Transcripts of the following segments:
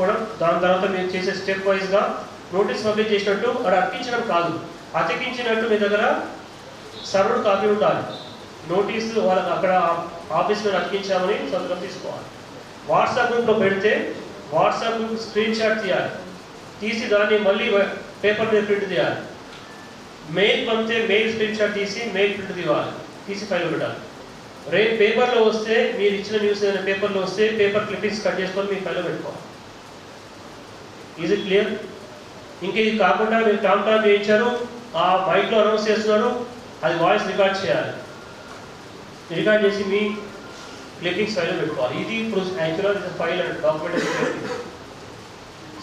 పెట్టుకోవడం దాని తర్వాత మీరు చేసే స్టెప్ వైజ్గా నోటీస్ పబ్లిష్ చేసినట్టు అది అతికించడం కాదు. అతికించినట్టు మీ దగ్గర సర్వర్డ్ కాపీ ఉండాలి. నోటీసు వాళ్ళకి అక్కడ ఆఫీస్లో అతికించామని సంతకం తీసుకోవాలి. వాట్సాప్ గ్రూప్లో పెడితే వాట్సాప్ గ్రూప్ స్క్రీన్ షాట్ తీయాలి. తీసి దాన్ని మళ్ళీ పేపర్ మీద ప్రింట్ తీయాలి. మెయిల్ పంపితే మెయిల్ స్క్రీన్ షాట్ తీసి మెయిల్ ప్రింట్ తీయాలి. తీసి ఫైల్ పెట్టాలి. రేపు పేపర్లో వస్తే మీరు ఇచ్చిన న్యూస్ ఏదైనా పేపర్లో వస్తే పేపర్ క్లిప్పింగ్స్ కట్ చేసుకొని మీ ఫైల్లో పెట్టుకోవాలి. ఈజ్ ఇట్ క్లియర్ ఇంకా ఇది కాకుండా మీరు టామ్ టామ్ చేయించారు ఆ మైక్లో అనౌన్స్ చేస్తున్నారు అది వాయిస్ రికార్డ్ చేయాలి. రికార్డ్ చేసి మీ క్లిప్పింగ్స్ ఫైల్లో పెట్టుకోవాలి. ఇది ఇప్పుడు యాక్చువల్గా ఫైల్ అండ్ డాక్యుమెంట్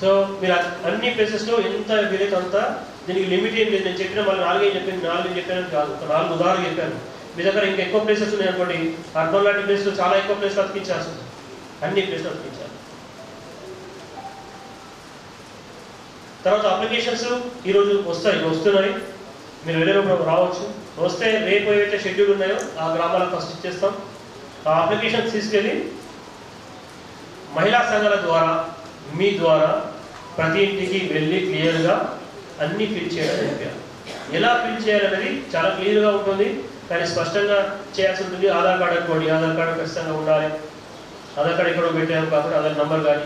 సో మీరు అన్ని ప్లేసెస్లో ఎంత వీలైతే అంత దీనికి లిమిట్ ఏం లేదు. నేను చెప్పిన వాళ్ళు నాలుగే చెప్పాను నాలుగు చెప్పాను కాదు. ఒక నాలుగు ఉదాహరణ చెప్పాను. మీ దగ్గర ఇంకా ఎక్కువ ప్లేసెస్ ఉన్నాయి అనుకోండి అర్బన్ లాంటి ప్లేస్లో చాలా ఎక్కువ ప్లేస్లు అతికించాల్సి ఉంటుంది అన్ని ప్లేస్లు అతికించాలి. తర్వాత అప్లికేషన్స్ ఈరోజు వస్తాయి వస్తున్నాయి. మీరు వెళ్ళినప్పుడు రావచ్చు. వస్తే రేపు ఏవైతే షెడ్యూల్ ఉన్నాయో ఆ గ్రామాలకు ఫస్ట్ ఇచ్చేస్తాం. ఆ అప్లికేషన్స్ తీసుకెళ్ళి మహిళా సంఘాల ద్వారా మీ ద్వారా ప్రతి ఇంటికి వెళ్ళి క్లియర్గా అన్నీ ఫిల్ చేయడం చెప్పారు. ఎలా ఫిల్ చేయాలనేది చాలా క్లియర్గా ఉంటుంది. కానీ స్పష్టంగా చేయాల్సి ఉంటుంది. ఆధార్ కార్డు అనుకోండి ఆధార్ కార్డు ఖచ్చితంగా ఉండాలి. ఆధార్ కార్డు ఎక్కడో పెట్టాము కాబట్టి ఆధార్ నెంబర్ కానీ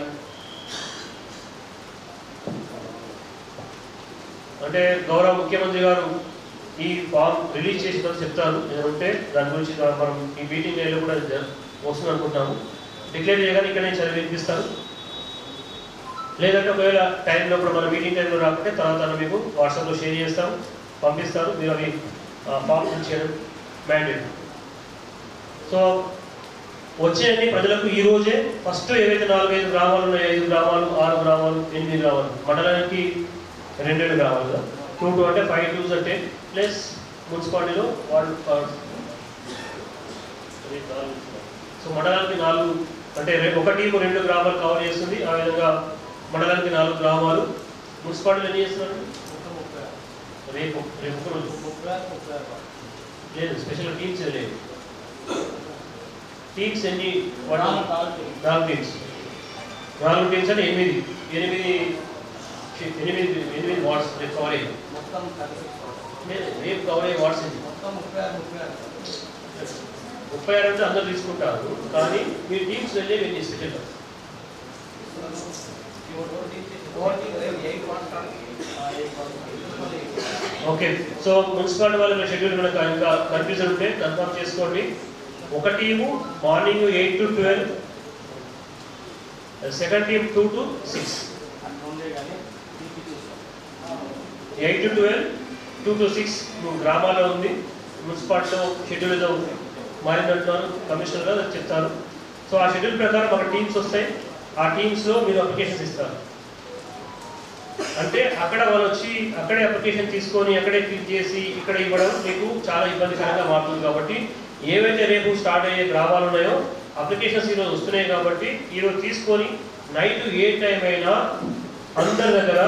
అంటే గౌరవ ముఖ్యమంత్రి గారు ఈ ఫామ్ రిలీజ్ చేసిన చెప్తారు. ఉంటే దాని గురించి మనం ఈ మీటింగ్లో కూడా వస్తుంది అనుకుంటున్నాము డిక్లేర్ చేయగానే ఇక్కడ నేను చదివి వినిపిస్తాను లేదంటే ఒకవేళ టైంలో కూడా మన మీటింగ్ టైంలో రాకుంటే తర్వాత మీకు వాట్సాప్లో షేర్ చేస్తాం పంపిస్తారు. మీరు అవి ఫామ్ ఫిల్ చేయడం మ్యాండేట్ సో వచ్చేయండి ప్రజలకు ఈ రోజే. ఫస్ట్ ఏవైతే నాలుగైదు గ్రామాలు ఉన్నాయి ఐదు గ్రామాలు ఆరు గ్రామాలు ఎనిమిది గ్రామాలు మండలానికి రెండు రెండు గ్రామాలు కదా టూ టూ అంటే ఫైవ్ టూస్ అంటే ప్లస్ మున్సిపాలిటీలో వాళ్ళు సో మండలానికి నాలుగు అంటే ఒక టీము రెండు గ్రామాలు కవర్ చేస్తుంది. ఆ విధంగా మండలానికి నాలుగు గ్రామాలు. మున్సిపాలిటీలు ఎన్ని చేస్తున్నారు? రేపు రేపు లేదు స్పెషల్ టీమ్స్ లేదు. టీమ్స్ ఎన్ని? నాలుగు టీమ్స్ నాలుగు టీమ్స్ అంటే ఎనిమిది. ఎనిమిది ఎనిమిది ఎనిమిది వార్డ్స్ రేపు అయ్యింది లేదు రేపు కవర్ అయ్యే వార్డ్స్ ఎన్ని ముప్పై ఆరు అంటే అందరు తీసుకుంటారు కానీ మీ టీమ్స్ వెళ్ళే వెళ్ళి స్పెషల్ ఓకే సో మున్సిపాలిటీ వాళ్ళ షెడ్యూల్ కనుక ఇంకా కన్ఫ్యూజన్ ఉంటే కన్ఫర్మ్ చేసుకోండి. ఒక team morning eight to twelve second team two to six. Eight to twelve two to six గ్రామాల్లో ఉంది మున్సిపాలిటీలో షెడ్యూల్ ఉంది మారిందంటున్నారు కమిషనర్ గారు చెప్తారు. సో ఆ షెడ్యూల్ ప్రకారం ఒక టీమ్స్ వస్తాయి. ఆ టీమ్స్లో మీరు అప్లికేషన్స్ ఇస్తారు. అంటే అక్కడ వాళ్ళు వచ్చి అక్కడే అప్లికేషన్ తీసుకొని అక్కడే ఫిల్ చేసి ఇక్కడ ఇవ్వడం మీకు చాలా ఇబ్బందికరంగా మారుతుంది కాబట్టి ఏవైతే రేపు స్టార్ట్ అయ్యే గ్రామాలు ఉన్నాయో అప్లికేషన్స్ ఈరోజు వస్తున్నాయి కాబట్టి ఈరోజు తీసుకొని నైట్ ఏ టైం అయినా అందరి దగ్గర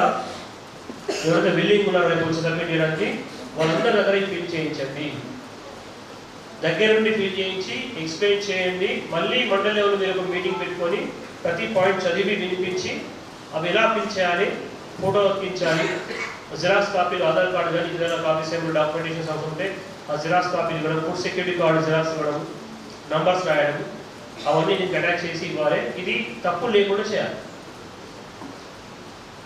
ఎవరైతే బిల్డింగ్ ఉన్నారో రేపు వచ్చి సబ్మిట్ చేయడానికి వాళ్ళందరి దగ్గర ఫిల్ చేయించండి. దగ్గర నుండి ఫిల్ చేయించి ఎక్స్ప్లెయిన్ చేయండి. మళ్ళీ మండలి లెవెల్ మీరు ఒక మీటింగ్ పెట్టుకొని ప్రతి పాయింట్ చదివి వినిపించి అవి ఎలా ఫిల్ చేయాలి ఫోటో ఎక్కించాలి జిరాక్స్ కాపీలు ఆధార్ కార్డు కానీ ఏదైనా కాపీస్ ఏమైనా డాక్యుమెంటేషన్స్ అవసరం ఆ జిరాక్స్ కాపీలు ఇవ్వడం ఫుడ్ సెక్యూరిటీ కార్డు జిరాక్స్ ఇవ్వడం నంబర్స్ రాయడం అవన్నీ నీకు అటాచ్ చేసి ఇవ్వాలి. ఇది తప్పు లేకుండా చేయాలి.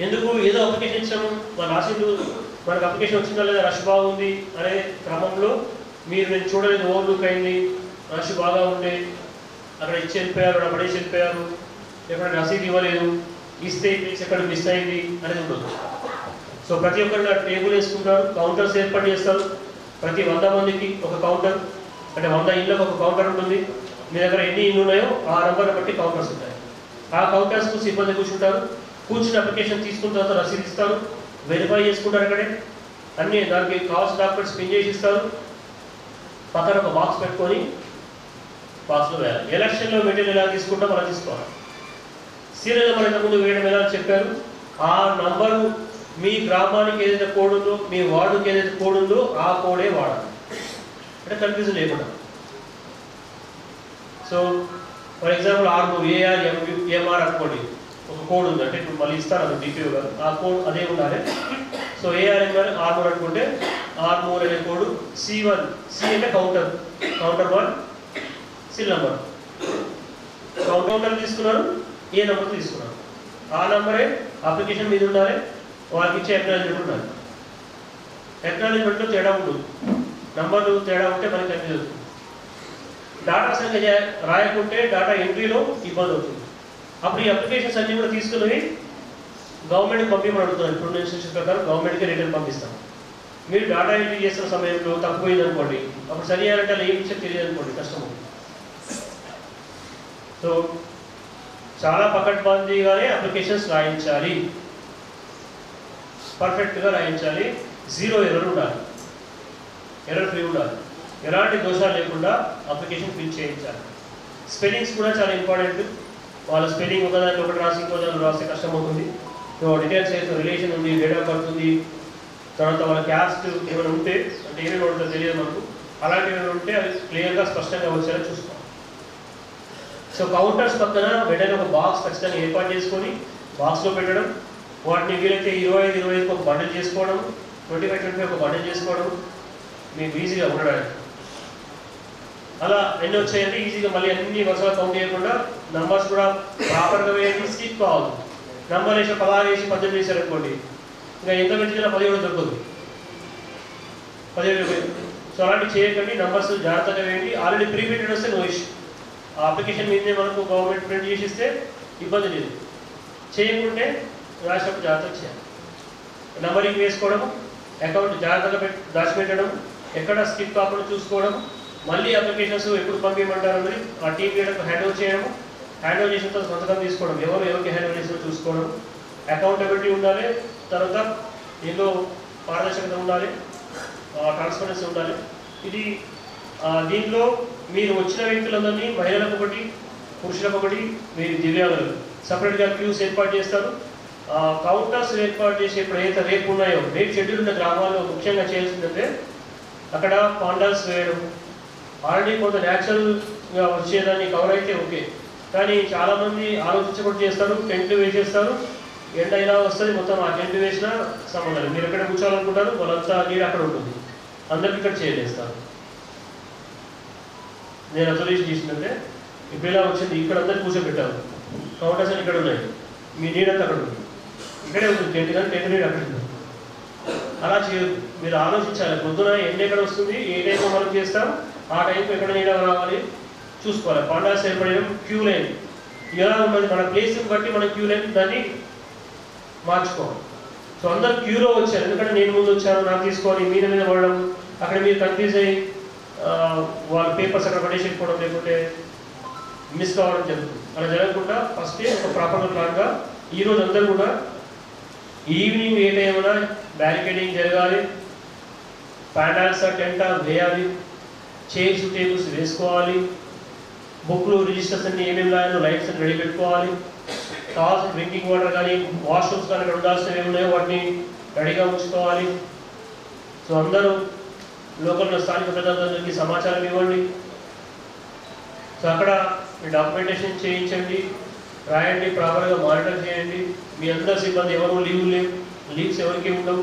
ఎందుకు ఏదో అప్లికేషన్ ఇచ్చాము? మన రాసిండు. మనకు అప్లికేషన్ వచ్చిందా లేదా? రష్ బాగుంది. అనే క్రమంలో మీరు నేను చూడలేదు ఓవర్లుక్ అయింది. రష్ బాగా ఉండే. అక్కడ ఇచ్చి వెళ్ళిపోయారు అక్కడ పడేసి వెళ్ళిపోయారు. ఎక్కడ రసీదు ఇవ్వలేదు. ఇస్తే ప్లేస్ ఎక్కడ మిస్ అయింది అనేది ఉండదు. సో ప్రతి ఒక్కరు టేబుల్ వేసుకుంటారు. కౌంటర్స్ ఏర్పాటు చేస్తారు. ప్రతి వంద మందికి ఒక కౌంటర్. అంటే వంద ఇళ్ళకు ఒక కౌంటర్ ఉంటుంది. మీ దగ్గర ఎన్ని ఇళ్ళు ఉన్నాయో ఆ నెంబర్ బట్టి కౌంటర్స్ ఉంటాయి. ఆ కౌంటర్స్కు సిబ్బంది కూర్చుంటారు. కూర్చుని అప్లికేషన్ తీసుకున్న తర్వాత రసీదు ఇస్తారు. వెరిఫై చేసుకుంటారు అక్కడే. అన్ని దానికి కావాల్సిన డాక్యుమెంట్స్ పిన్ చేసి ఇస్తారు. పక్కన ఒక బాక్స్ పెట్టుకొని బాక్స్లో వేయాలి ఎలక్షన్లో మెటీరియల్ ఎలా తీసుకుంటాం అలా తీసుకోవాలి. సీరియల్ నెంబర్ ఇంతకుముందు వేయడం ఎలా చెప్పారు. ఆ నంబరు మీ గ్రామానికి ఏదైతే కోడ్ ఉందో మీ వార్డుకి ఏదైతే కోడ్ ఉందో ఆ కోడే వాడాలి. అంటే కన్ఫ్యూజన్ లేకుండా. So for example RO AR MR అనుకోండి. ఒక కోడ్ ఉంది అంటే ఇప్పుడు మళ్ళీ ఇస్తారు అది డిపిఓ గారు. ఆ కోడ్ అదే ఉండాలి. సో ఏఆర్ఎం గారు ఆర్మూర్ అనుకుంటే ఆర్మూర్ అనే కోడ్ సి వన్ సి అంటే కౌంటర్ కౌంటర్ వన్ సిల్ నెంబర్ కౌంటర్ తీసుకున్నారు. ఏ నెంబర్ తీసుకున్నారు. ఆ నెంబరే అప్లికేషన్ మీద ఉండాలి. వాళ్ళకి ఇచ్చే అక్నాలజ్మెంట్ ఉండాలి. ఎక్నాలజీమెంట్లో తేడా ఉండదు. నంబర్లు తేడా ఉంటే మనకి కన్ఫ్యూజ్ అవుతుంది డాటా సంఖ్య రాయకుంటే డాటా ఎంట్రీలో ఇబ్బంది అవుతుంది. అప్పుడు ఈ అప్లికేషన్స్ అన్ని కూడా తీసుకుని గవర్నమెంట్కి పంపించమని అడుగుతున్నాను ఇప్పుడు ఇన్స్ట్రక్షన్ ప్రకారం గవర్నమెంట్కి రిటర్న్ పంపిస్తాం. మీరు డాటా ఎంట్రీ చేస్తున్న సమయంలో తక్కువైంది అనుకోండి. అప్పుడు సరి అయ్యారంటే అలా ఏమి తెలియదు అనుకోండి. కష్టం సో చాలా పకడ్బందీగానే అప్లికేషన్స్ రాయించాలి. పర్ఫెక్ట్గా రాయించాలి. జీరో ఎర్రర్ ఉండాలి. ఎర్రర్ ఫ్రీ ఉండాలి. ఎలాంటి దోషాలు లేకుండా అప్లికేషన్ ఫిల్ చేయించాలి. స్పెల్లింగ్స్ కూడా చాలా ఇంపార్టెంట్ వాళ్ళ స్పెల్లింగ్ ఒకదాన్ని ఒకటి రాసి ఇంకో దాన్ని రాస్తే కష్టం అవుతుంది సో డీటెయిల్స్ అయితే రిలేషన్ ఉంది డేట్ ఆఫ్ బర్త్ ఉంది తర్వాత వాళ్ళ క్యాస్ట్ ఏమైనా ఉంటే అంటే ఏమేమి ఉంటుందో తెలియదు మనకు. అలాంటివి ఏమైనా ఉంటే అవి క్లియర్గా స్పష్టంగా వచ్చేలా చూసుకోవాలి. సో కౌంటర్స్ పక్కన వెంటనే ఒక బాక్స్ ఖచ్చితంగా ఏర్పాటు చేసుకొని బాక్స్లో పెట్టడం వాటిని వీలైతే ఇరవై ఐదు ఇరవై ఐదుకి ఒక బండిల్ చేసుకోవడం ట్వంటీ ఫైవ్ ట్వంటీ ఫైవ్ ఒక బండిల్ చేసుకోవడం మీకు ఈజీగా ఉండడానికి. అలా ఎన్ని వచ్చాయంటే ఈజీగా మళ్ళీ అన్ని వరుసగా కౌంట్ చేయకుండా నంబర్స్ కూడా ప్రాపర్గా వేయండి స్కిప్ కావద్దు. నంబర్ వేసి పదహారు వేసి పద్దెనిమిది వేసారు అనుకోండి ఇంకా ఎంత పెట్టినా పదిహేడు దొరకదు పదిహేడు సో అలాంటివి చేయకండి నంబర్స్ జాగ్రత్తగా వేయండి. ఆల్రెడీ ప్రీ ప్రింటెడ్ వస్తే నో ఇష్యూ ఆ అప్లికేషన్ మీదే మనకు గవర్నమెంట్ ప్రింట్ చేసి ఇస్తే ఇబ్బంది లేదు. చేయకుంటే రాసినప్పుడు జాగ్రత్తగా చేయాలి. నంబరింగ్ వేసుకోవడం అకౌంట్ జాగ్రత్తగా పెట్టి దాచిపెట్టడం ఎక్కడ స్కిప్ కాకుండా చూసుకోవడం మళ్ళీ అప్లికేషన్స్ ఎప్పుడు పంపించమంటారు అన్నది ఆ టీం లీడర్కి హ్యాండ్ ఓవర్ చేయడము హ్యాండ్ ఓవర్ చేసిన తర్వాత సంతకం తీసుకోవడం. ఎవరు ఎవరికి హ్యాండ్ ఓవర్ చేసినా చూసుకోవడం. అకౌంటబిలిటీ ఉండాలి తర్వాత దీనిలో పారదర్శకత ఉండాలి ట్రాన్స్పరెన్సీ ఉండాలి. ఇది దీనిలో దీంట్లో మీరు వచ్చిన వ్యక్తులందరినీ మహిళలకు ఒకటి పురుషులకు ఒకటి మీరు దివ్యాంగులు సపరేట్గా క్యూస్ ఏర్పాటు చేస్తారు. కౌంటర్స్ ఏర్పాటు చేసి ఎప్పుడైతే రేపు ఉన్నాయో రేపు షెడ్యూల్ ఉన్న గ్రామాల్లో ముఖ్యంగా చేయాల్సిందంటే అక్కడ పాండాల్స్ వేయడం ఆల్రెడీ కొంత న్యాచురల్గా వచ్చేదాన్ని కవర్ అయితే ఓకే కానీ చాలామంది ఆలోచించకుండా చేస్తారు టెంట్లు వేసేస్తారు. ఎండ ఇలా వస్తుంది మొత్తం ఆ టెంట్ వేసినా సంబంధం మీరు ఎక్కడ కూర్చోవాలనుకుంటారు వాళ్ళంతా నీరు అక్కడ ఉంటుంది. అందరికి ఇక్కడ చేయలేస్తారు నేను అబ్జర్వేషన్ చేసిందంటే ఇప్పుడు ఇలా వచ్చింది? ఇక్కడ అందరు కూర్చోబెట్టారు. కౌంటర్స్ అని ఇక్కడ ఉన్నాయి. మీ నీడంతా అక్కడ ఉంది. ఇక్కడే ఉంటుంది టెంట్ కానీ టెంట్ నీడు అక్కడ ఉంది. అలా చేయదు మీరు ఆలోచించాలి. పొద్దున ఎండ ఎక్కడ వస్తుంది? ఏ టైంలో మనం చేస్తాం? ఆ టైంకి ఎక్కడ నీడ రావాలి? చూసుకోవాలి. పాండాస్ ఏర్పడడం క్యూ లైన్ ఎలా ఉన్నది మన ప్లేస్ని బట్టి మన క్యూ లైన్ దాన్ని మార్చుకోవాలి. సో అందరు క్యూలో వచ్చారు. ఎందుకంటే నేను ముందు వచ్చాను నాకు తీసుకోవాలి మీద మీద పడడం అక్కడ మీరు కన్ఫ్యూజ్ అయ్యి వాళ్ళ పేపర్స్ అక్కడ పడేసేసుకోవడం లేకుంటే మిస్ కావడం జరుగుతుంది. అలా జరగకుండా ఫస్ట్ ఒక ప్రాపర్ ప్లాన్గా ఈ రోజు అందరూ కూడా ఈవినింగ్ ఏ టైంలో బ్యారికేడింగ్ జరగాలి. ప్యాండాల్స్ టెంటా వేయాలి. చైర్స్ టేబుల్స్ వేసుకోవాలి. బుక్లు రిజిస్టర్స్ అన్ని ఏమేమి రాయాలో లైట్స్ అన్ని రెడీ పెట్టుకోవాలి. టాస్ డ్రింకింగ్ వాటర్ కానీ వాష్రూమ్స్ కానీ ఉండాల్సినవి ఏమి ఉన్నాయో వాటిని రెడీగా ఉంచుకోవాలి. సో అందరూ లోకల్ స్థానిక ప్రజలందరికీ సమాచారం ఇవ్వండి. సో అక్కడ మీ డాక్యుమెంటేషన్ చేయించండి. రాయండి ప్రాపర్గా మానిటర్ చేయండి. మీ అందరి సిబ్బంది ఎవరు లీవ్ లేవు లీవ్స్ ఎవరికి ఉండవు.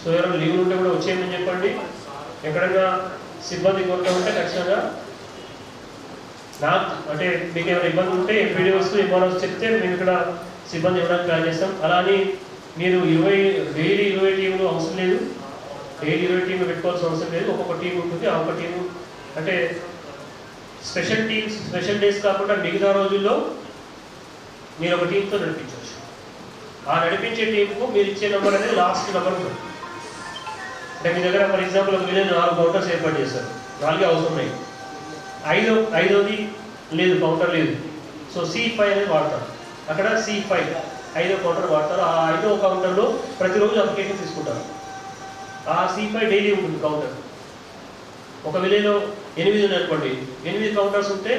సో ఎవరైనా లీవ్లు ఉంటే కూడా వచ్చేయమని చెప్పండి. ఎక్కడైనా సిబ్బంది కొరత ఉంటే ఖచ్చితంగా నాకు అంటే మీకు ఏమైనా ఇబ్బంది ఉంటే ఎంపీడీఓస్ ఎంఆర్ఓస్ చెప్తే మేము ఇక్కడ సిబ్బంది ఇవ్వడానికి ప్లాన్ చేస్తాం. అలా అని మీరు ఇరవై డైలీ ఇరవై టీంలు అవసరం లేదు. డైలీ ఇరవై టీంలు పెట్టుకోవాల్సిన అవసరం లేదు. ఒక్కొక్క టీం ఉంటుంది ఆ ఒక్క టీము అంటే స్పెషల్ టీమ్స్ స్పెషల్ డేస్ కాకుండా మిగతా రోజుల్లో మీరు ఒక టీంతో నడిపించవచ్చు. ఆ నడిపించే టీంకు మీరు ఇచ్చే నెంబర్ అనేది లాస్ట్ నెంబర్ ఉంటుంది. అంటే మీ దగ్గర ఫర్ ఎగ్జాంపుల్ ఒక విలేజ్ నాలుగు కౌంటర్స్ ఏర్పాటు చేస్తారు నాలుగే అవసరం ఉన్నాయి ఐదో ఐదోది లేదు కౌంటర్ లేదు. సో సి ఫైవ్ అనేది వాడతారు. అక్కడ సి ఫైవ్ ఐదో కౌంటర్ వాడతారు. ఆ ఐదో కౌంటర్లో ప్రతిరోజు అప్లికేషన్ తీసుకుంటారు. ఆ సి ఫైవ్ డైలీ ఉంటుంది కౌంటర్ ఒక విలేజ్లో ఎనిమిది ఉన్నాయి ఎనిమిది కౌంటర్స్ ఉంటే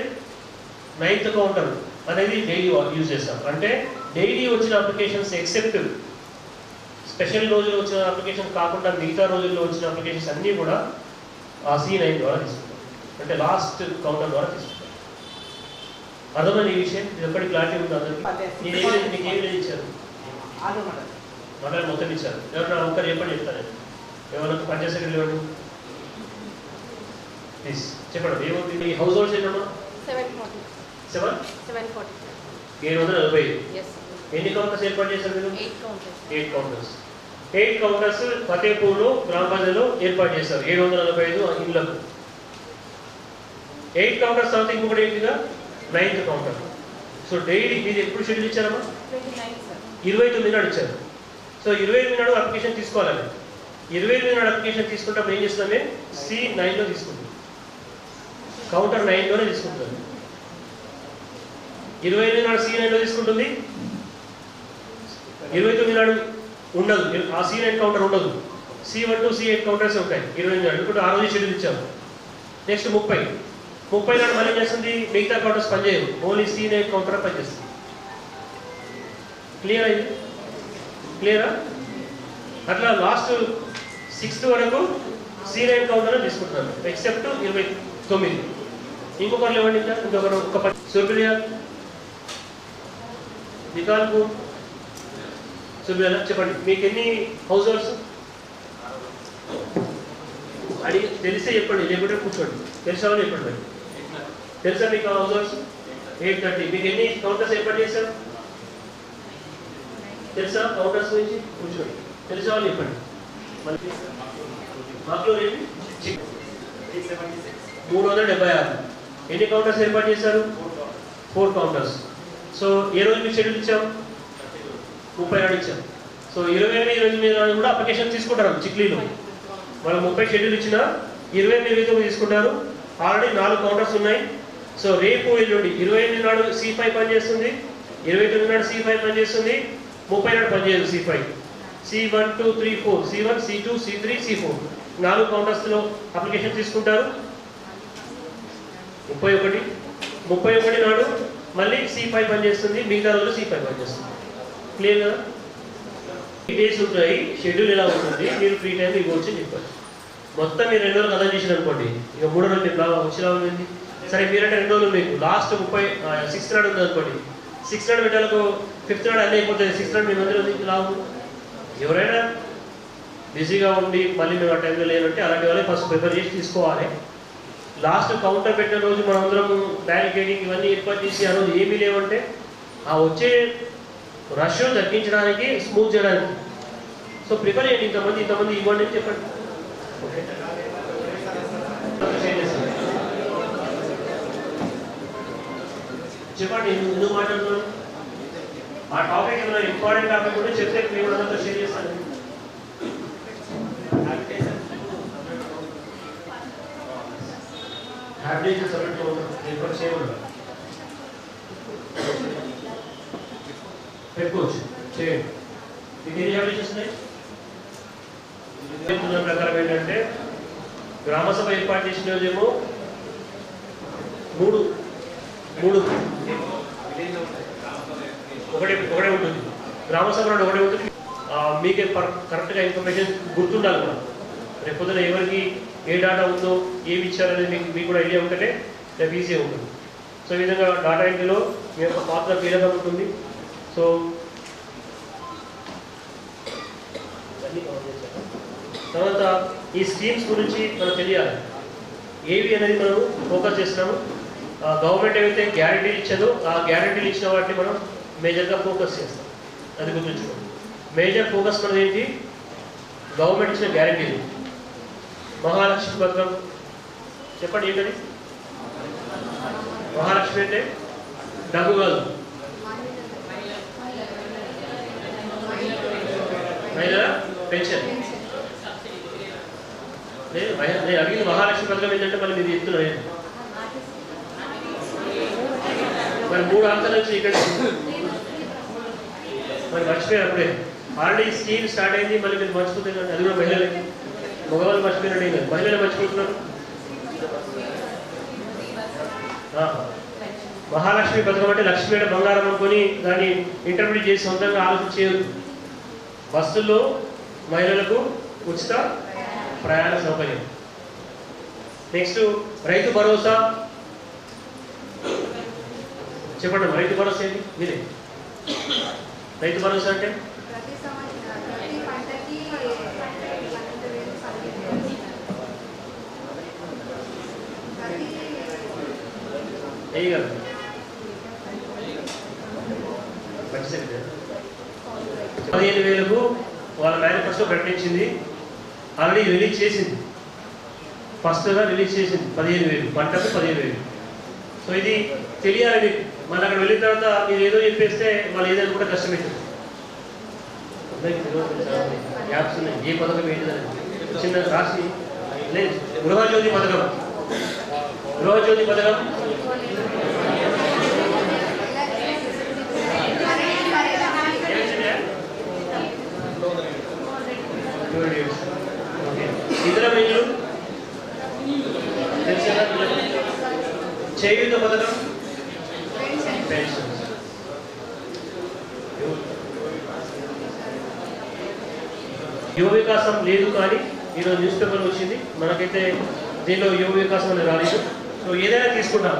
నైన్త్ కౌంటర్ అనేది డైలీ యూజ్ చేస్తాం అంటే డైలీ వచ్చిన అప్లికేషన్స్ ఎక్సెప్ట్ స్పెషల్ రోజుల్లో వచ్చిన అప్లికేషన్ కాకుండా మిగతా రోజుల్లో వచ్చిన అప్లికేషన్స్ అన్నీ కూడా ఆ సి నైన్ ద్వారా తీసుకుంటాం. అంటే లాస్ట్ కౌంటర్ ద్వారా తీసుకుంటాం. అర్థమైన ఈ విషయం? ఇది ఒక్కటి క్లారిటీ ఉంది అందరికి? అదే. నేను ఏమి లేదు ఇచ్చారు? మండలం మొత్తం ఇచ్చారు. ఎవరైనా ఒక్కరు చెప్పండి చెప్తాను. ఎవరైనా పంచాయత్ సెక్రటరీ ఇవ్వండి ప్లీజ్ చెప్పండి. ఏముంది మీ హౌస్ హోల్డ్స్ ఏంటమ్మా సెవెన్ సెవెన్? Seven forty. ఏడు వందల నలభై ఎన్ని కౌంటర్స్ ఏర్పాటు చేశారు మీరు? ఎయిట్ కౌంటర్స్ ఎయిట్ కౌంటర్స్ ఫతేపూర్లో గ్రామ పంచాయతీలో ఏర్పాటు చేశారు. ఏడు వందల నలభై ఐదు ఇళ్ళకు. ఎయిట్ కౌంటర్స్ తర్వాత ఇంకొకటి ఏంటిగా నైన్త్ కౌంటర్ సో డైలీ మీరు ఎప్పుడు షెడ్యూల్ ఇచ్చారమ్మా? ఇరవై తొమ్మిది నాడు ఇచ్చారు. సో ఇరవై ఎనిమిది నాడు అప్లికేషన్ తీసుకోవాలండి ఇరవై ఎనిమిది నాడు అప్లికేషన్ తీసుకుంటే ఏం చేస్తామే సి నైన్లో తీసుకుంటాం కౌంటర్ నైన్లోనే తీసుకుంటుంది ఇరవై ఎనిమిది నాడు సి నైన్లో తీసుకుంటుంది. ఇరవై తొమ్మిది నాడు ఉండదు. ఆ సీన్ ఎన్కౌంటర్ ఉండదు. C one to C eight counters ఉంటాయి. ఇరవై ఎనిమిది నాడు ఇప్పుడు ఆ రోజు షెడ్యూల్ ఇచ్చాము. నెక్స్ట్ ముప్పై. ముప్పై నాడు మళ్ళీ చేస్తుంది? మిగతా కౌంటర్స్ పనిచేయవు. ఓన్లీ సీ నైన్ కౌంటర్ పనిచేస్తుంది. క్లియర్ అయింది? క్లియరా అట్లా లాస్ట్ సిక్స్త్ వరకు సీ నైన్ కౌంటర్ తీసుకుంటున్నాను ఎక్సెప్ట్ ఇరవై తొమ్మిది. ఇంకొకరు ఇవ్వండి ఇంకొకరు ఒక పది సుర్బిలియా నికాల్పూర్ సుర్బిలియా చెప్పండి. మీకు ఎన్ని హౌస్ హోల్డ్స్ అడిగి తెలిస్తే చెప్పండి లేకుంటే కూర్చోండి. తెలిసా వాళ్ళు చెప్పండి మరి? తెలుసా మీకు హౌస్ హోల్డ్స్ ఎయిట్ థర్టీ మీకు ఎన్ని కౌంటర్స్ ఏర్పాటు చేశారు? తెలుసా కౌంటర్స్ గురించి? కూర్చోండి. తెలుసా వాళ్ళు చెప్పండి. మళ్ళీ మాకు మూడు వందల డెబ్బై ఆరు. ఎన్ని కౌంటర్స్ ఏర్పాటు చేశారు? ఫోర్ కౌంటర్స్ సో ఏ రోజు మీకు షెడ్యూల్ ఇచ్చాం? ముప్పై నాడు ఇచ్చాం సో ఇరవై ఎనిమిది ఇరవై తొమ్మిది నాడు కూడా అప్లికేషన్ తీసుకుంటారు చిక్లీలో. వాళ్ళు ముప్పై షెడ్యూల్ ఇచ్చిన ఇరవై ఎనిమిది ఇరవై తొమ్మిది తీసుకుంటారు. ఆల్రెడీ నాలుగు కౌంటర్స్ ఉన్నాయి. సో రేపు ఎల్లుండి ఇరవై ఎనిమిది నాడు సి ఫైవ్ పనిచేస్తుంది. ఇరవై తొమ్మిది నాడు సి ఫైవ్ పనిచేస్తుంది. ముప్పై నాడు పనిచేయదు C five C one two three four C one C two C three C four నాలుగు కౌంటర్స్లో అప్లికేషన్ తీసుకుంటారు. ముప్పై ఒకటి. ముప్పై ఒకటి నాడు మళ్ళీ సి ఫైవ్ పనిచేస్తుంది. మిగతా రోజు సి ఫైవ్ పనిచేస్తుంది. క్లియర్ కదా? డేస్ ఉంటాయి షెడ్యూల్ ఎలా ఉంటుంది మీరు ఫ్రీ టైం ఇవ్వచ్చు అని చెప్పారు మొత్తం మీరు రెండు రోజులు కథ చేసిన అనుకోండి ఇక మూడో రోజులు మీకు లాభం వచ్చేలా ఉంది సరే మీరంటే రెండు రోజులు మీకు లాస్ట్ ముప్పై సిక్స్త్ నాడు ఉంది అనుకోండి. సిక్స్త్ నాడు పెట్టాలకు ఫిఫ్త్ నాడు అన్నీ అయిపోతుంది సిక్స్త్ నాడు మీ మందిలో ఉంది లాభం. ఎవరైనా బిజీగా ఉండి మళ్ళీ మేము ఆ టైంలో లేనంటే అలాంటి వాళ్ళే ఫస్ట్ ప్రిపేర్ చేసి తీసుకోవాలి. లాస్ట్ కౌంటర్ పెట్టిన రోజు మనందరం బ్యారికేడింగ్ ఇవన్నీ ఏర్పాటు చేసి ఆ రోజు ఏమీ లేవంటే ఆ వచ్చే రష్ తగ్గించడానికి స్మూత్ చేయడానికి సో ప్రిపేర్ చేయండి ఇంతమంది ఇంతమంది ఇవ్వండి అని చెప్పండి ఓకే చెప్పండి ఎందుకు ఎందుకు మాట్లాడుతున్నారు ఆ టాపిక్ ఏమైనా ఇంపార్టెంట్ టాపిక్ ఉంటే చెప్తే మేము అందరితో షేర్ చేస్తాను హ్యాబిటేషన్ సబ్జెక్ట్లో నేను కూడా పెట్టుకోవచ్చు చేయండి మీకు ప్రకారం ఏంటంటే గ్రామ సభ ఏర్పాటు చేసిన రోజేమో మూడు మూడు ఒకటే ఒకటే ఉంటుంది గ్రామ ఒకటే ఉంటుంది మీకే కరెక్ట్గా ఇన్ఫర్మేషన్ గుర్తుండాలి కూడా రేపు పొద్దున ఎవరికి ఏ డాటా ఉందో ఏమి ఇచ్చారనేది మీకు మీకు కూడా ఐడియా ఉంటేనే రేపు ఈజీగా ఉంటుంది సో ఈ విధంగా డాటా ఎంట్రీలో మీ యొక్క పాత్ర కీలకం ఉంటుంది. సో తర్వాత ఈ స్కీమ్స్ గురించి మనకు తెలియాలి ఏవి అనేది మనం ఫోకస్ చేస్తున్నాము గవర్నమెంట్ ఏవైతే గ్యారంటీలు ఇచ్చిందో ఆ గ్యారంటీలు ఇచ్చిన వాటిని మనం మేజర్గా ఫోకస్ చేస్తాం అది గుర్తుంచుకోండి మేజర్ ఫోకస్ మనది ఏంటి గవర్నమెంట్ ఇచ్చిన గ్యారంటీలు మహాలక్ష్మి పథకం చెప్పండి ఏంటది మహాలక్ష్మి అంటే డబ్బు కాదు మహిళల పెన్షన్ నేను అడిగిన మహాలక్ష్మి పథకం ఏంటంటే మళ్ళీ మీరు చెప్తున్నారు మరి మూడు అంతల వచ్చి ఇక్కడ మరి మర్చిపోయారు అప్పుడే. ఆల్రెడీ స్కీమ్ స్టార్ట్ అయింది మళ్ళీ మీరు మర్చిపోతే అది కూడా మహిళలకి మగవాళ్ళు మర్చిపోయినట్టు ఏం మహిళలు మర్చిపోతున్నారు. మహాలక్ష్మి పథకం అంటే లక్ష్మి అంటే బంగారం అనుకొని దాన్ని ఇంటర్ప్రిట్ చేసి సొంతంగా ఆలోచించే బస్సుల్లో మహిళలకు ఉచిత ప్రయాణ సౌకర్యం నెక్స్ట్ రైతు భరోసా. చెప్పండి రైతు భరోసా ఏంటి? మీరే రైతు భరోసా అంటే? వెయ్యి పదిహేను వేలకు వాళ్ళ మేనిఫెస్టో ప్రకటించింది. ఆల్రెడీ రిలీజ్ చేసింది. ఫస్ట్గా రిలీజ్ చేసింది. పదిహేను వేలు. పంటకు పదిహేను వేలు. సో ఇది తెలియాలి మీకు. మన అక్కడ వెళ్ళిన తర్వాత మీరు ఏదో చెప్పేస్తే వాళ్ళు ఏదైనా కూడా కష్టమవుతుంది. యాప్స్ ఉన్నాయి. ఏ పథకం ఏంటిదని చిన్న రాసి లేదు. గృహజ్యోతి పథకం. గృహజ్యోతి పథకం. Okay. ఇతర బిల్లు తెలిసిందా పిల్లలు? పథకం యువ వికాసం లేదు కానీ ఈరోజు న్యూస్ పేపర్ వచ్చింది మనకైతే దీనిలో యువ వికాసం అనేది రాలేదు సో ఏదైనా తీసుకుంటాం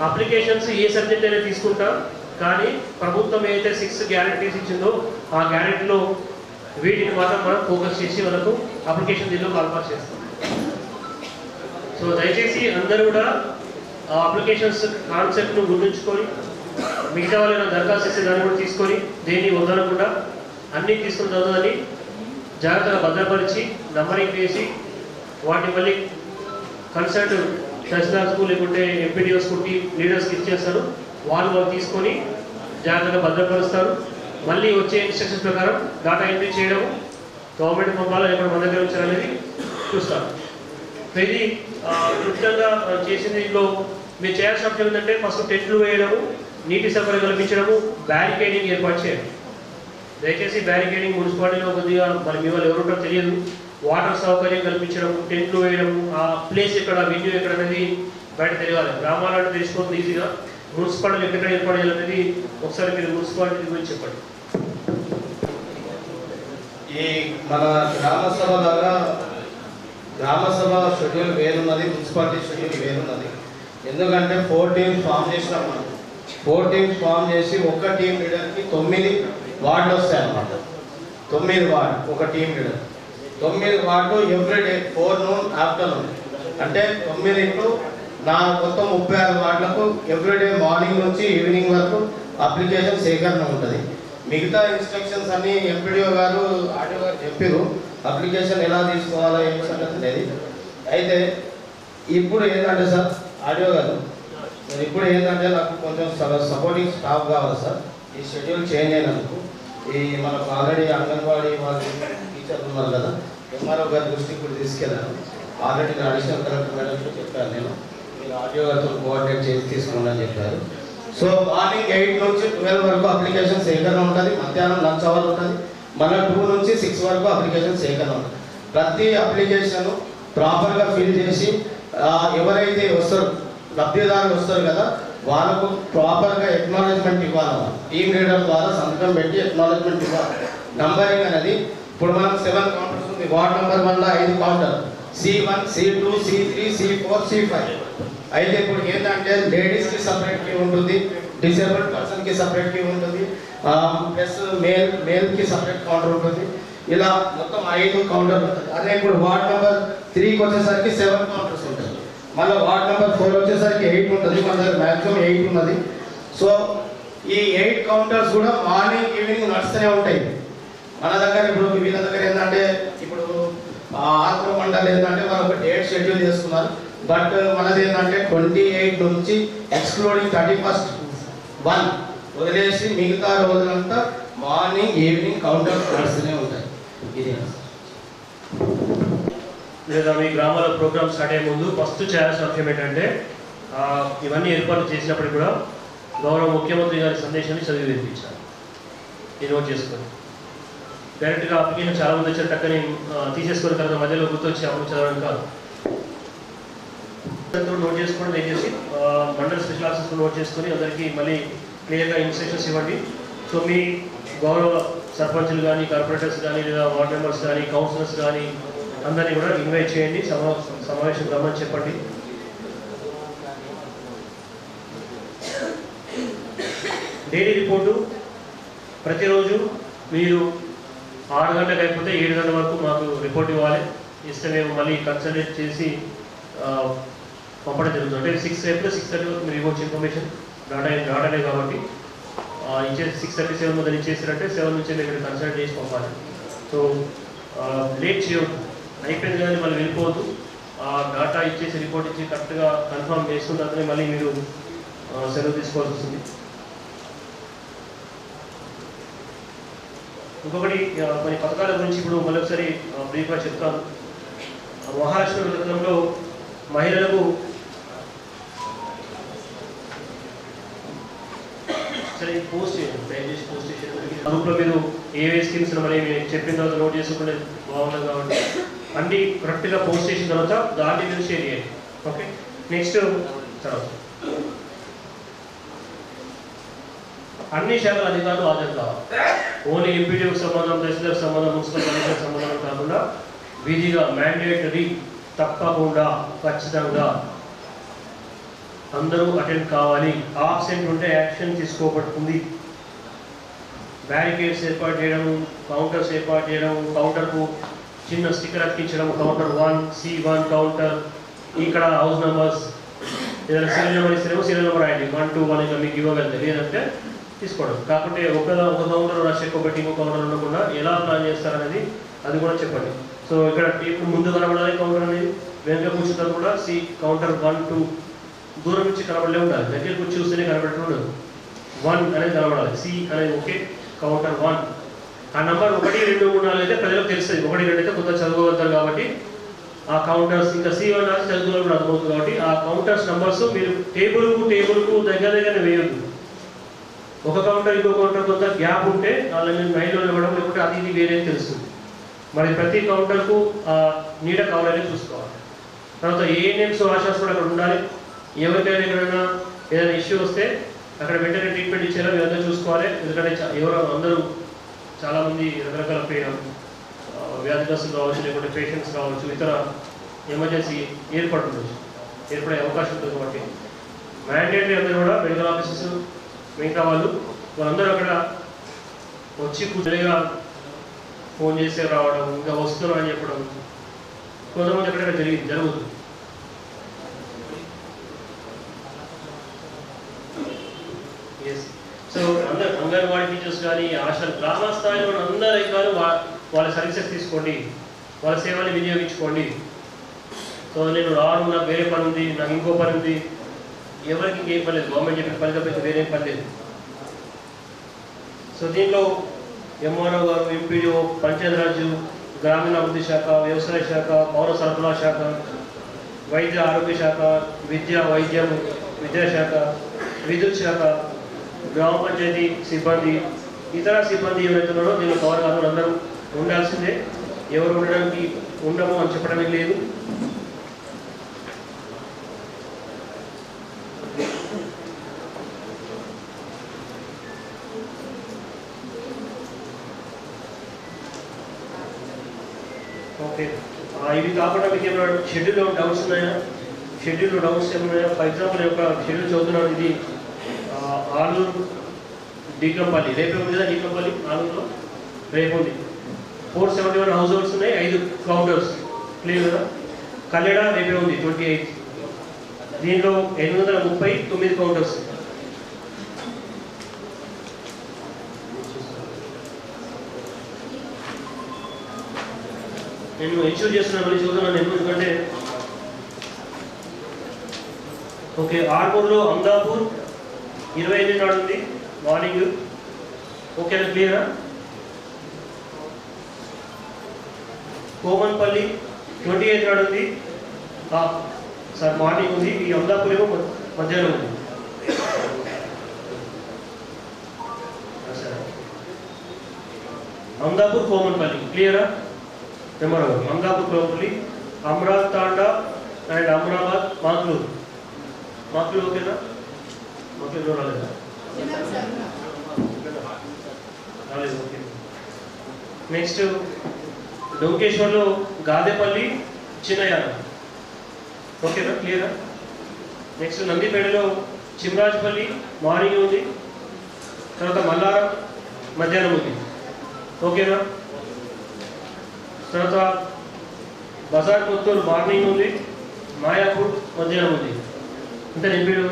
అప్లికేషన్స్ ఏ సబ్జెక్ట్ అయినా తీసుకుంటాం కానీ ప్రభుత్వం ఏదైతే సిక్స్ గ్యారెంటీస్ ఇచ్చిందో ఆ గ్యారెంటీలో వీటిని మాత్రం మనం ఫోకస్ చేసి మనకు అప్లికేషన్ దీనిలో కాల్ఫర్ చేస్తాం. సో దయచేసి అందరూ కూడా ఆ అప్లికేషన్స్ కాన్సెప్ట్ను గుర్తుంచుకొని మిగతా వాళ్ళు దరఖాస్తు చేసే దాన్ని కూడా తీసుకొని దేన్ని వదలకుండా అన్నీ తీసుకుని చదవాలని జాగ్రత్తగా భద్రపరిచి నంబరింగ్ వేసి వాటిని మళ్ళీ కన్సల్ట్ తహసీల్దార్స్కు లేకుంటే ఎంపీడీఓస్కు కుట్టి లీడర్స్కి ఇచ్చేస్తారు. వాళ్ళు వాళ్ళు తీసుకొని జాగ్రత్తగా భద్రపరుస్తారు. మళ్ళీ వచ్చే ఇన్స్ట్రక్షన్స్ ప్రకారం డేటా ఎంట్రీ చేయడం గవర్నమెంట్ పంపాలో ఎక్కడ మన దగ్గర ఉంచాలనేది చూస్తాం. ఇది క్లుప్తంగా మనం చేసింది దీంట్లో మీరు చేయాల్సిన అంశం ఏంటంటే ఫస్ట్ టెంట్లు వేయడము నీటి సరఫరా కల్పించడము బ్యారికేడింగ్ ఏర్పాటు చేయడం దయచేసి బ్యారికేడింగ్ మున్సిపాలిటీలో కొద్దిగా మరి మీ వాళ్ళు ఎవరుంటారో తెలియదు. వాటర్ సౌకర్యం కల్పించడం టెంట్లు వేయడం ఆ ప్లేస్ ఎక్కడ వెన్యూ ఎక్కడ అనేది బయట తెలియాలి. గ్రామాలను తెలుసుకోవద్దు ఈజీగా మున్సిపాలిటీ ఎక్కడ ఏర్పాటు చేయాలనేది ఒకసారి మీరు మున్సిపాలిటీ గురించి చెప్పండి. ఈ మన గ్రామ సభ ద్వారా గ్రామ సభ షెడ్యూల్ వేరున్నది మున్సిపాలిటీ షెడ్యూల్ వేరున్నది. ఎందుకంటే ఫోర్ టీమ్స్ ఫామ్ చేసినాం మనం. ఫోర్ టీమ్స్ ఫామ్ చేసి ఒక్క టీం లీడర్కి తొమ్మిది వార్డులు వస్తాయి అన్నమాట. తొమ్మిది వార్డు ఒక టీం లీడర్. తొమ్మిది ward everyday four noon afternoon. అంటే తొమ్మిది ఇంటూ నా మొత్తం ముప్పై ఆరు వార్డులకు ఎవ్రీడే మార్నింగ్ నుంచి ఈవినింగ్ వరకు అప్లికేషన్ సేకరణ ఉంటుంది. మిగతా ఇన్స్ట్రక్షన్స్ అన్ని ఎంపీడీఓ గారు ఆర్డీఓ గారు చెప్పారు అప్లికేషన్ ఎలా తీసుకోవాలో ఏం సంగతి లేదు అయితే ఇప్పుడు ఏంటంటే సార్ ఆడియో గారు ఇప్పుడు ఏంటంటే నాకు కొంచెం సపోర్టింగ్ స్టాఫ్ కావాలి సార్. ఈ షెడ్యూల్ చేంజ్ అయినందుకు ఈ మనకు ఆల్రెడీ అంగన్వాడీ వాళ్ళు టీచర్లు ఉన్నారు కదా ఎంఆర్ఓ గారి దృష్టికి కూడా తీసుకెళ్ళాను ఆల్రెడీ నేను అడిషనల్ కలెక్టర్ మేడంతో చెప్పాను నేను మీరు ఆడియో గారితో కోఆర్డినేట్ చేసి తీసుకోండి అని చెప్పారు. సో మార్నింగ్ ఎయిట్ నుంచి ట్వెల్వ్ వరకు అప్లికేషన్ సేకరణ ఉంటుంది మధ్యాహ్నం లంచ్ అవర్ ఉంటుంది మళ్ళీ టూ నుంచి సిక్స్ వరకు అప్లికేషన్ సేకరణ ఉంటుంది. ప్రతి అప్లికేషన్ ప్రాపర్గా ఫిల్ చేసి ఎవరైతే వస్తారో లబ్ధిదారులు వస్తారు కదా వాళ్ళకు ప్రాపర్గా ఎక్నాలజ్మెంట్ ఇవ్వాలి. టీమ్ లీడర్ ద్వారా సంతకం పెట్టి ఎక్నాలజ్మెంట్ ఇవ్వాలి. నంబరింగ్ అనేది ఇప్పుడు మనం సెవెన్ కౌంటర్స్ ఉంది. వార్డ్ నెంబర్ వన్ ఐదు counter C one C two C three C four C five అయితే ఇప్పుడు ఏంటంటే లేడీస్కి సపరేట్ క్యూ ఉంటుంది. డిసేబుల్డ్ పర్సన్కి సపరేట్ క్యూ ఉంటుంది. ప్లస్ మేల్ మేల్కి సపరేట్ కౌంటర్ ఉంటుంది. ఇలా మొత్తం ఐదు కౌంటర్ ఉంటుంది. అదే ఇప్పుడు వార్డ్ నెంబర్ త్రీకి వచ్చేసరికి సెవెన్ కౌంటర్స్ ఉంటుంది. మళ్ళీ వార్డ్ నెంబర్ ఫోర్ వచ్చేసరికి ఎయిట్ ఉంటుంది. మన దగ్గర మ్యాక్సిమం ఎయిట్ ఉన్నది. సో ఈ ఎయిట్ కౌంటర్స్ కూడా మార్నింగ్ ఈవినింగ్ నడుస్తూనే ఉంటాయి. మన దగ్గర ఇప్పుడు వీళ్ళ దగ్గర ఏంటంటే ఇప్పుడు ఆత్మ మండలి ఏంటంటే వాళ్ళు ఒక డేట్ షెడ్యూల్ చేసుకున్నారు. బట్ uh, మనది ఏంటంటే ట్వంటీ ఎయిట్ నుంచి ఎక్స్క్లూడింగ్ థర్టీ ఫస్ట్ వన్ వదిలేసి మిగతా రోజులంతా మార్నింగ్ ఈవినింగ్ కౌంటర్ నడుస్తూనే ఉంటాయి. ఇది లేదా మీ గ్రామాల ప్రోగ్రామ్ స్టార్ట్ అయ్యే ముందు ఫస్ట్ చేయాల్సిన అంశం ఏంటంటే ఇవన్నీ ఏర్పాటు చేసినప్పుడు కూడా గౌరవ ముఖ్యమంత్రి గారి సందేశాన్ని చదివి వినిపించాలి. ఇది నోట్ డైరెక్ట్గా అప్లికేషన్ చాలా మంది వచ్చారు టక్కని తీసేసుకున్న తీసేసుకొని తర్వాత మధ్యలో గుర్తొచ్చి అమలు చదవడం కాదు. నోట్ చేసుకోండి దయచేసి. Uh, మండల స్పెషల్ ఆఫీసర్ నోట్ చేసుకొని అందరికీ మళ్ళీ క్లియర్గా ఇన్స్ట్రక్షన్స్ ఇవ్వండి. సో మీ గౌరవ సర్పంచులు కానీ కార్పొరేటర్స్ కానీ లేదా వార్డ్ మెంబర్స్ కానీ కౌన్సిలర్స్ కానీ అందరినీ కూడా ఇన్వైట్ చేయండి. సమావేశం రమ్మని చెప్పండి. డైలీ రిపోర్టు ప్రతిరోజు మీరు ఆరు గంటలకు అయిపోతే ఏడు గంటల వరకు మాకు రిపోర్ట్ ఇవ్వాలి. ఇస్తే మేము మళ్ళీ కన్సల్టేట్ చేసి పంపడం జరుగుతుంది. అంటే సిక్స్ అయిపోతే సిక్స్ థర్టీ వరకు మీరు ఇవ్వచ్చు ఇన్ఫర్మేషన్ డాటా డాటానే కాబట్టి ఇచ్చేసి ఇచ్చే సిక్స్ థర్టీ సెవెన్ మొదలు ఇచ్చేసారంటే సెవెన్ నుంచి మీరు కన్సల్ట్ చేసి పంపాలి. సో లేట్ చేయవద్దు అయిపోయింది కానీ మళ్ళీ వెళ్ళిపోవద్దు. ఆ డాటా ఇచ్చేసి రిపోర్ట్ ఇచ్చి కరెక్ట్గా కన్ఫర్మ్ చేసుకున్న తర్వాతనే మళ్ళీ మీరు సెలవు తీసుకోవాల్సి వస్తుంది. ఇంకొకటి మరి పథకాల గురించి ఇప్పుడు మరొకసారి బ్రీఫ్గా చెప్తాను. ఆ, మహారాష్ట్ర పథకంలో మహిళలకు సరే పోస్ట్ చేయండి దయచేసి పోస్ట్ చేయండి గ్రూప్లో మీరు ఏవే స్కీమ్స్ మరి చెప్పిన తర్వాత నోట్ చేసుకుంటే బాగుండదు కాబట్టి. అన్ని కరెక్ట్గా పోస్ట్ చేసిన తర్వాత దాన్ని మీరు షేర్ చేయండి. ఓకే నెక్స్ట్ తర్వాత. అన్ని శాఖల అధికారులు హాజరు కావాలి. ఓన్లీ ఎంపీటీకి సంబంధం తహసీల్దార్ సంబంధం మున్సిపల్ కమిషనర్ సంబంధం కాకుండా విధిగా మ్యాండేటరీ తప్పకుండా ఖచ్చితంగా అందరూ అటెండ్ కావాలి. ఆబ్సెంట్ ఉంటే యాక్షన్ తీసుకోబడుతుంది. బ్యారికేడ్స్ ఏర్పాటు చేయడం కౌంటర్స్ ఏర్పాటు చేయడం కౌంటర్కు చిన్న sticker అతికించడం counter one C one counter ఇక్కడ హౌస్ నెంబర్స్ ఏదైనా సీరియల్ నెంబర్ ఇస్తేనేమో సీరియల్ నెంబర్ రాయండి. వన్ టూ వన్ ఇంకా మీకు ఇవ్వగలదు లేదంటే తీసుకోవడం. కాకుంటే ఒక ఒక కౌంటర్ రష్ ఎక్కువ పెట్టి ఇంకో కౌంటర్ ఉండకుండా ఎలా ప్లాన్ చేస్తారనేది అది కూడా చెప్పండి. సో ఇక్కడ ఇప్పుడు ముందు కనబడాలి కౌంటర్ అనేది. వెనుక కూర్చుంటారు కూడా సి కౌంటర్ వన్ టూ దూరం నుంచి కనబడలే ఉండాలి. దగ్గర కూర్చు చూస్తేనే కనబడటం ఉండదు. వన్ అనేది కనబడాలి. సి అనేది ఓకే కౌంటర్ వన్ ఆ నంబర్ ఒకటి రెండు మూడు నాలుగు అయితే ప్రజలకు తెలుస్తుంది. ఒకటి రెండు అయితే కొంత చదవగలుగుతారు కాబట్టి ఆ కౌంటర్స్ ఇంకా సి వన్ రాసి చదువుకోవడం అర్థమవుతుంది కాబట్టి ఆ కౌంటర్స్ నంబర్స్ మీరు టేబుల్కు టేబుల్కు దగ్గర దగ్గర వేయొద్దు. ఒక కౌంటర్ ఇంకో కౌంటర్ కొంత గ్యాప్ ఉంటే వాళ్ళని లైన్లో ఇవ్వడం లేకుంటే అది ఇది వేరే తెలుస్తుంది. మరి ప్రతి కౌంటర్కు నీడ కావాలని చూసుకోవాలి. తర్వాత ఏఎన్ఎంస్ ఆశాస్ కూడా అక్కడ ఉండాలి. ఎవరికైనా ఎక్కడైనా ఏదైనా ఇష్యూ వస్తే అక్కడ వెంటనే ట్రీట్మెంట్ ఇచ్చేలా మీరందరూ చూసుకోవాలి. ఎందుకంటే చా- ఎవరో అందరూ చాలామంది రకరకాల వ్యాధిగ్రస్తులు కావచ్చు లేకుంటే పేషెంట్స్ కావచ్చు ఇతర ఎమర్జెన్సీ ఏర్పడుతుంది ఏర్పడే అవకాశం ఉంటుంది కాబట్టి. మ్యాండేటరీ అందరూ కూడా మెడికల్ ఆఫీసర్స్ మిగతా వాళ్ళు వాళ్ళందరూ అక్కడ వచ్చి కూర్చొనిగా ఫోన్ చేసి రావడం ఇంకా వస్తున్నారు అని చెప్పడం కొంతమంది ఎక్కడైనా జరిగింది జరుగుతుంది. ఎస్ సో అందరు అంగన్వాడీ టీచర్స్ కానీ ఆశ గ్రామ స్థాయిలో అందరూ అందరు వా- వాళ్ళ సర్వీసెస్ తీసుకోండి వాళ్ళ సేవలు వినియోగించుకోండి. సో నేను రాను నాకు వేరే పని ఉంది నాకు ఇంకో పని ఉంది ఎవరికి ఇంకేం పని లేదు. గవర్నమెంట్ చెప్పిన పని తప్పితే వేరే పని లేదు. సో దీంట్లో ఎంఆర్ఓ గారు ఎంపీడీఓ పంచాయతీరాజ్ గ్రామీణాభివృద్ధి శాఖ వ్యవసాయ శాఖ పౌర సరఫరా శాఖ వైద్య ఆరోగ్య శాఖ విద్య వైద్యం విద్యాశాఖ విద్యుత్ శాఖ గ్రామ పంచాయతీ సిబ్బంది ఇతర సిబ్బంది ఏమైతున్నారో ఉన్నారో దీనిలో కవర్ కాదు అందరూ ఉండాల్సిందే. ఎవరు ఉండడానికి ఉండము అని చెప్పడమే లేదు ఓకే ఆ, ఇవి కాకుండా మీకు షెడ్యూల్లో డౌట్స్ ఉన్నాయా? షెడ్యూల్ డౌట్స్ ఏమన్నాయా? ఫర్ ఎగ్జాంపుల్ యొక్క షెడ్యూల్ చదువుతున్నాను ఇది ఆలూరు డీకంపల్లి. రేపే ఉంది కదా డీకంపల్లి? ఆలూరులో? రేపు ఉంది. Four seventy one households ఉన్నాయి ఐదు కౌంటర్స్ క్లియర్ కదా? కల్లెడ రేపే ఉంది ట్వంటీ ఎయిట్ దీంట్లో ఎనిమిది వందల ముప్పై తొమ్మిది కౌంటర్స్ నేను ఎన్ష్యూర్ చేస్తున్నాను మళ్ళీ చూస్తున్నాను ఎందుకంటే ఓకే ఆర్మూర్లో అమ్దాపూర్ ఇరవై ఎనిమిది నాడు ఉంది మార్నింగ్. ఓకేనా క్లియరా కోమన్పల్లి ట్వంటీ ఎయిత్ నాడు ఉంది. సార్ మార్నింగ్ ఉంది. ఈ అమదాపూర్ ఏమో మధ్యాహ్నం ఉంది. అమ్దాపూర్ కోమన్పల్లి క్లియరా number one Amdapur Komanpalli Amaravathi Thanda and Amrabad Makloor. Makloor ఓకేనా? మాక్లూరు రాలేదా? రాలేదు ఓకే. నెక్స్ట్ డొంకేశ్వర్లో గాదేపల్లి చిన్నయాన. ఓకేనా? క్లియరా? నెక్స్ట్ నందిపేటలో చిమ్రాజ్పల్లి మార్నింగ్ ఉంది. తర్వాత మల్లారం మధ్యాహ్నం ఉంది. ఓకేనా? తర్వాత బజార్ కొత్తూరు మార్నింగ్ ఉంది మాయాపూర్ మధ్యాహ్నం ఉంది. అంటే నింపిడు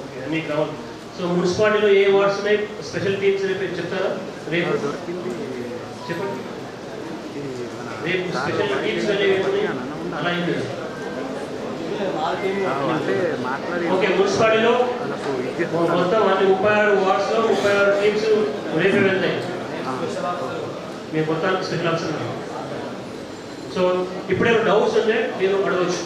ఓకే అన్ని కావాలి సో మున్సిపాలిటీలో ఏ వార్డ్స్ ఉన్నాయి? స్పెషల్ టీమ్స్ రేపు చెప్తారా? రేపు? చెప్పండి. రేపు స్పెషల్ టీమ్స్? అలా ఓకే మున్సిపాలిటీలో మొత్తం అన్ని ముప్పై ఆరు వార్డ్స్లో ముప్పై ఆరు టీమ్స్ రేపే వెళ్తాయి. మేము మొత్తానికి స్పెషల్ ఆప్షన్ సో ఇప్పుడే డౌట్స్ ఉంటే మీరు అడగచ్చు.